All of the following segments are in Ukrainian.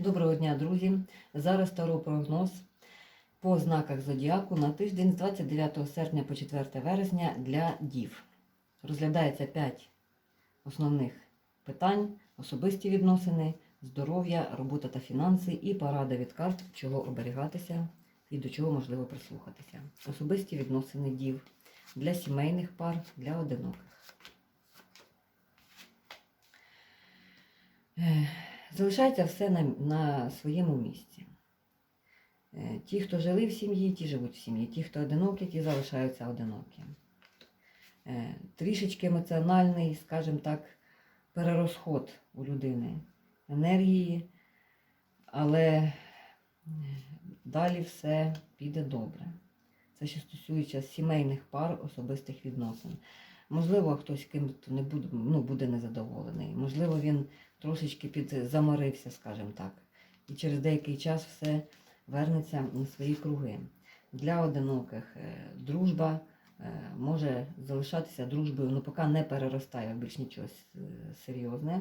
Доброго дня, друзі! Зараз таро прогноз по знаках зодіаку на тиждень з 29 серпня по 4 вересня для дів. Розглядається 5 основних питань: особисті відносини, здоров'я, робота та фінанси і порада від карт, чого оберігатися і до чого можливо прислухатися. Особисті відносини дів для сімейних пар, для одиноких. Залишається все на, на своєму місці. Е, Ті, хто жили в сім'ї, ті живуть в сім'ї. Ті, хто одинокі, ті залишаються одинокі. Е, Трішечки емоціональний, скажімо так, перерозход у людини енергії, але е, далі все піде добре. Це що стосується сімейних пар, особистих відносин. Можливо, хтось ким не буде, ну, буде незадоволений. Можливо, він трошечки підзаморився, скажімо так. І через деякий час все вернеться на свої круги. Для одиноких е, дружба е, може залишатися дружбою, ну поки не переростає в більш нічого серйозне.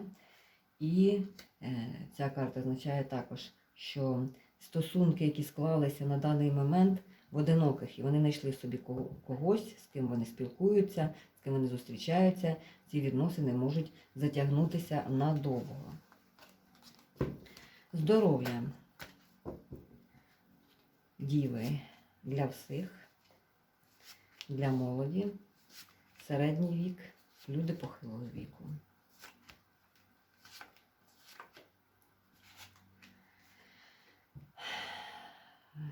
І е, ця карта означає також, що стосунки, які склалися на даний момент в одиноких, і вони знайшли собі когось, з ким вони спілкуються, з ким вони зустрічаються, ці відносини можуть затягнутися надовго. Здоров'я діви для всіх, для молоді, середній вік, люди похилого віку.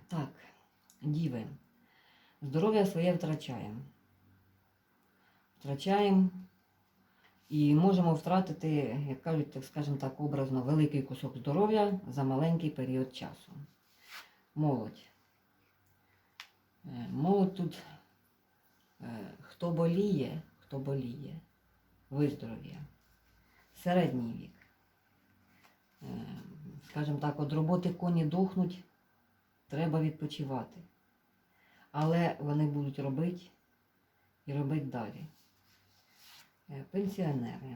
Так, діви. Здоров'я своє втрачаємо. Втрачаємо і можемо втратити, як кажуть, так скажімо так, образно, великий кусок здоров'я за маленький період часу. Молодь. Е, Молодь тут, е, хто боліє, хто боліє, виздоров'я. Середній вік. Е, Скажімо так, от роботи коні дохнуть, треба відпочивати. Але вони будуть робити і робити далі. Е, Пенсіонери.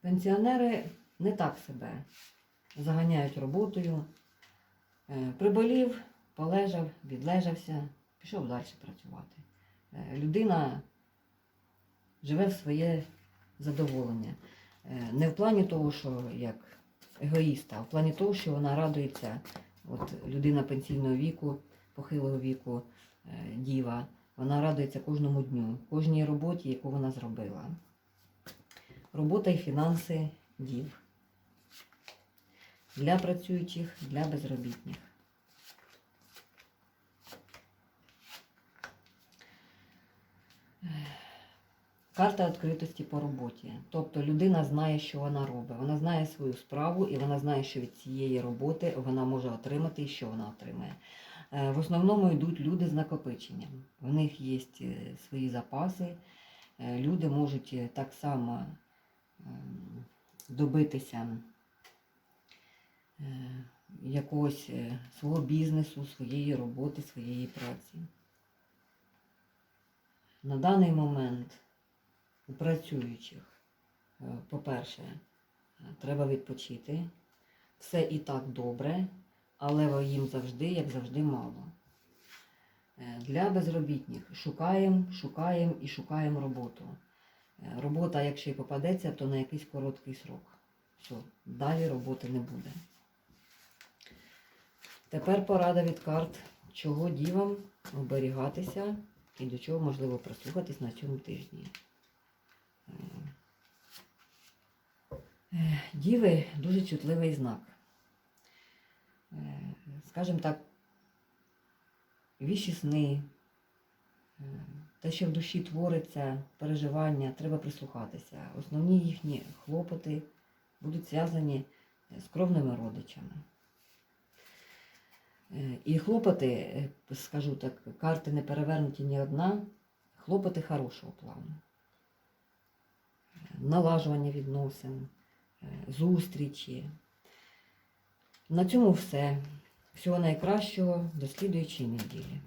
Пенсіонери не так себе заганяють роботою. Е, Приболів, полежав, відлежався, пішов далі працювати. Е, Людина живе в своє задоволення. Не в плані того, що як егоїста, а в плані того, що вона радується, от людина пенсійного віку, похилого віку, е, діва, вона радується кожному дню, кожній роботі, яку вона зробила. Робота і фінанси дів. Для працюючих, для безробітних. Карта відкритості по роботі. Тобто людина знає, що вона робить. Вона знає свою справу і вона знає, що від цієї роботи вона може отримати і що вона отримає. Е, В основному йдуть люди з накопиченням. В них є е, свої запаси. Е, Люди можуть так само ем, добитися е, якогось свого бізнесу, своєї роботи, своєї праці. На даний момент працюючих, е, по-перше, е, треба відпочити. Все і так добре, але їм завжди, як завжди, мало. Е, Для безробітних шукаємо, шукаємо і шукаємо роботу. Робота, якщо і попадеться, то на якийсь короткий срок. Все, далі роботи не буде. Тепер порада від карт, чого дівам оберігатися і до чого можливо прислухатись на цьому тижні. Е, Діви дуже чутливий знак. Е, Скажімо так, віші сни, е, те, що в душі твориться, переживання, треба прислухатися. Основні їхні хлопоти будуть зв'язані з кровними родичами. І хлопоти, скажу так, карти не перевернуті ні одна, хлопоти хорошого плану. Налажування відносин, е, зустрічі. На цьому все. Всього найкращого до слідуючої неділі.